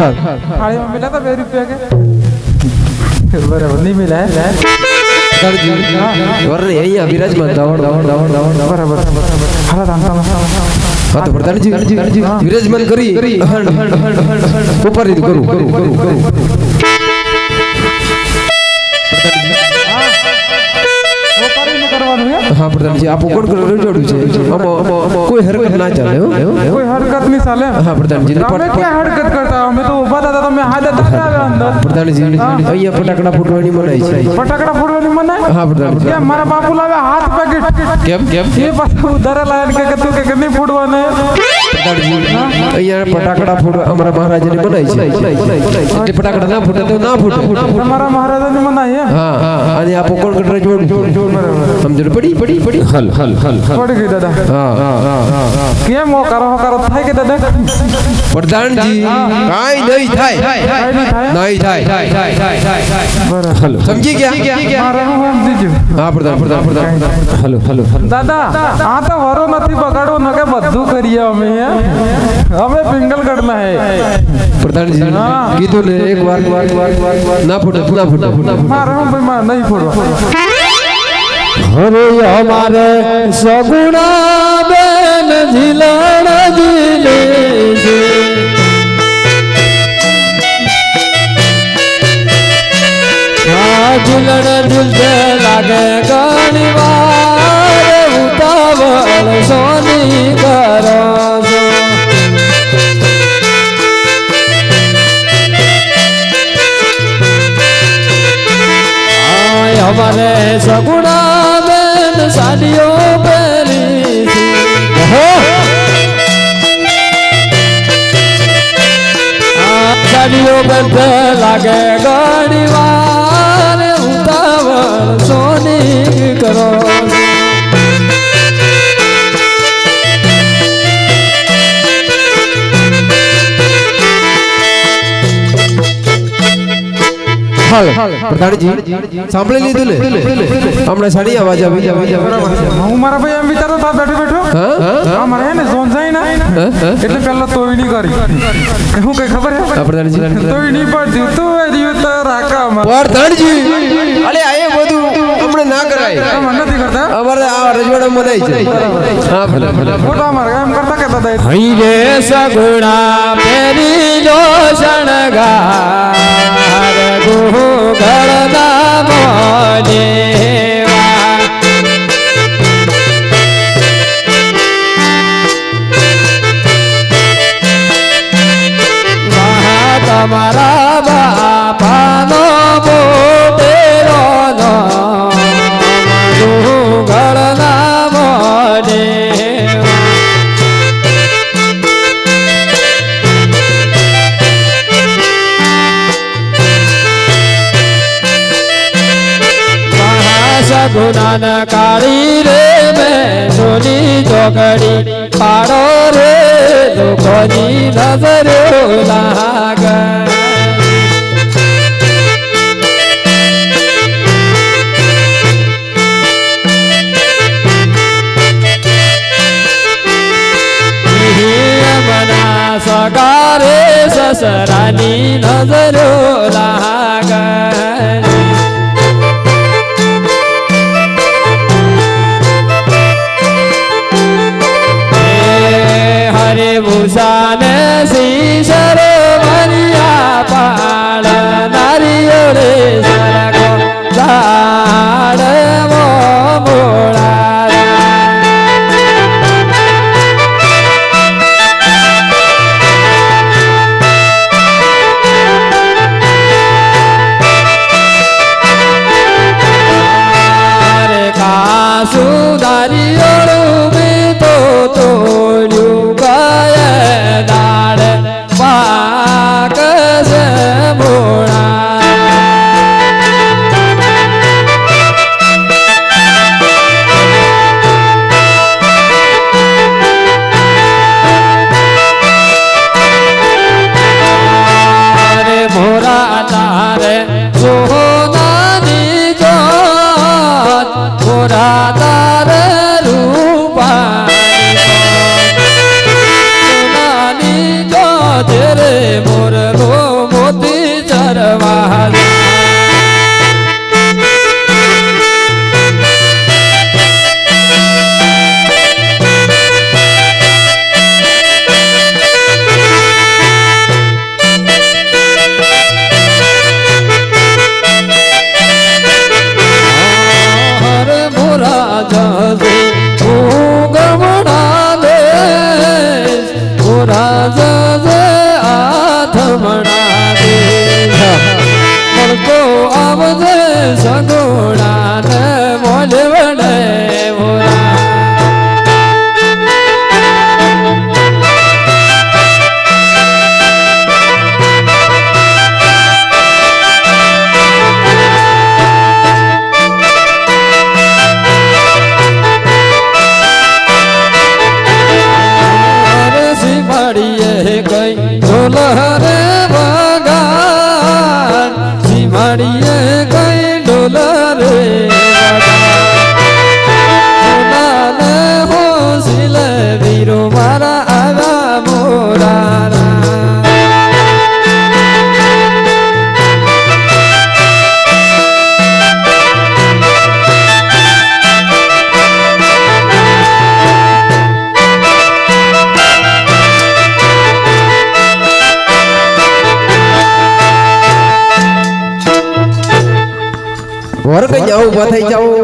થાળી માં મિલા તા બે રૂપિયા કે બરાબર નહીં મિલા હે પ્રધાનજી વરને અહીંયા બિરાજમાન ધાવણ ધાવણ ધાવણ ધાવણ ધાવણ બરાબર હાલા દાન હા તો પ્રધાનજી બિરાજમાન કરવાનું હે હા પ્રધાનજી આપો કોણ કોણ રજવાડું છે. આમાં આમાં આમાં કોઈ હરકત ના ચાલે કોઈ હરકત નહીં ચાલે હા પ્રધાનજી તમે ક્યાં હરકત કરતા? અમે તો ઊભા હતા તમે હાજર હતા અંદર? પ્રધાનજી અહીંયા ફટાકડા ફૂટવાની મનાઈ છે. ફટાકડા ફોડવાની મને હા પ્રધાનજી. કેમ? મારા બાપુ લાવ્યા હાથ પેકેટ કેમ કેમ? એ પાછા ઉધારે લાયા કે તું કે નહીં ફોડવાને પ્રધાનજી અહીંયા ફટાકડા ફૂટવા અમારા મહારાજાની મનાઈ છે. એટલે ફટાકડા ના ફૂટે તો ના ફૂટે. તમારા મહારાજાની મનાઈ હા હા. અને આપો કોણ કોણ રજવાડું સમજણ પડી પડી પડી. હલ હલ હલ પડી ગઈ દાદા. હા હા હા હા હા. કેમ ઓ કરો કરો થાય કે દાદા? પ્રધાનજી કાઈ નહીં થાય. નહીં થાય. નહીં થાય. બરાબર. હલો સમજી ગયા? મારે હું સમજી ગયું? હા પ્રધાન પ્રધાન પ્રધાન હલો હલો હલો. દાદા આ તો વરો નથી બગાડવો ન કે બધું કરીએ અમે હે અમે પિંગલગઢ ના હે પ્રધાનજી કીધું ને એક વાર વાર વાર વાર વાર ના ફૂટે ના ફૂટે મારે હું ભાઈ મારે નહીં ફોડવા હરે અમારે સગુણા બેન ઝીલણ ઝીલે છે આ ઝીલણ ઝૂલતે અમારે સગુણા બેન સાડીઓ પહેરી સાડીઓ પહેરતે લાગે ઘણી પ્રધાનજી સાંભળી લીધું ને હમણાં સારી અવાજ આવી. હું મારા ભાઈ એમ વિચારતો તા બેઠો બેઠો. હા? મારે હે ને ઝોન જાય ને. એટલે પહેલા તોય નહીં કરી હું કઈ ખબર હે પ્રધાનજી. તોય નહીં પડતી તું એ રહ્યું તો રાકા પ્રધાનજી! અરે આ એ બધું હમણાં ના કરાય. નથી કરતા? અમારે આ રજવાડા મનાય છે. હા ભલે ભલે ફોટો અમારે એમ કરતા કે દાદા હઈ રે સગુણા પેરી જો શણગાર. ગોગળના મોનેવા મહાસગુણાન કાળી રે મેં સોની ચોકડી પાડો રે, લોકોની નજરો લાગ. સગારે સસરાની નજરો લાગ. જશે હું ગમણા દે પૂરા જશે આથમણા દે મળતો આવજે સગોળ વર્ગ જાઓ ઊભા થઈ જાઓ.